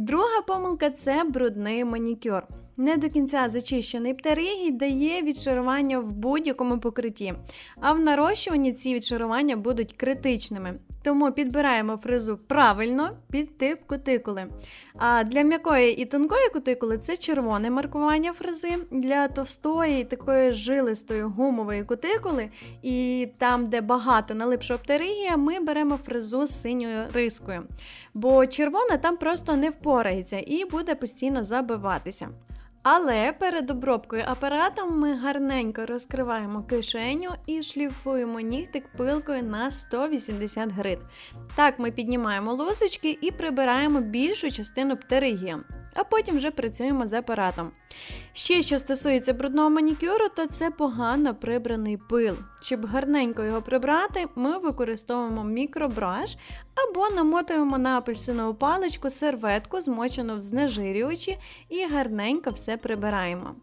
Друга помилка це брудний манікюр. Не до кінця зачищений птеригій дає відшарування в будь-якому покритті, а в нарощуванні ці відшарування будуть критичними. Тому підбираємо фрезу правильно під тип кутикули. А для м'якої і тонкої кутикули це червоне маркування фрези. Для товстої, такої жилистої гумової кутикули, і там, де багато налипшого птеригія, ми беремо фрезу з синьою рискою. Бо червона там просто не впорається і буде постійно забиватися. Але перед обробкою апаратом ми гарненько розкриваємо кишеню і шліфуємо нігтик пилкою на 180 грит. Так ми піднімаємо лусочки і прибираємо більшу частину птеригія, а потім вже працюємо з апаратом. Ще що стосується брудного манікюру, то це погано прибраний пил. Щоб гарненько його прибрати, ми використовуємо мікробраш або намотуємо на апельсинову паличку серветку, змочену в знежирювачі, і гарненько все прибираємо.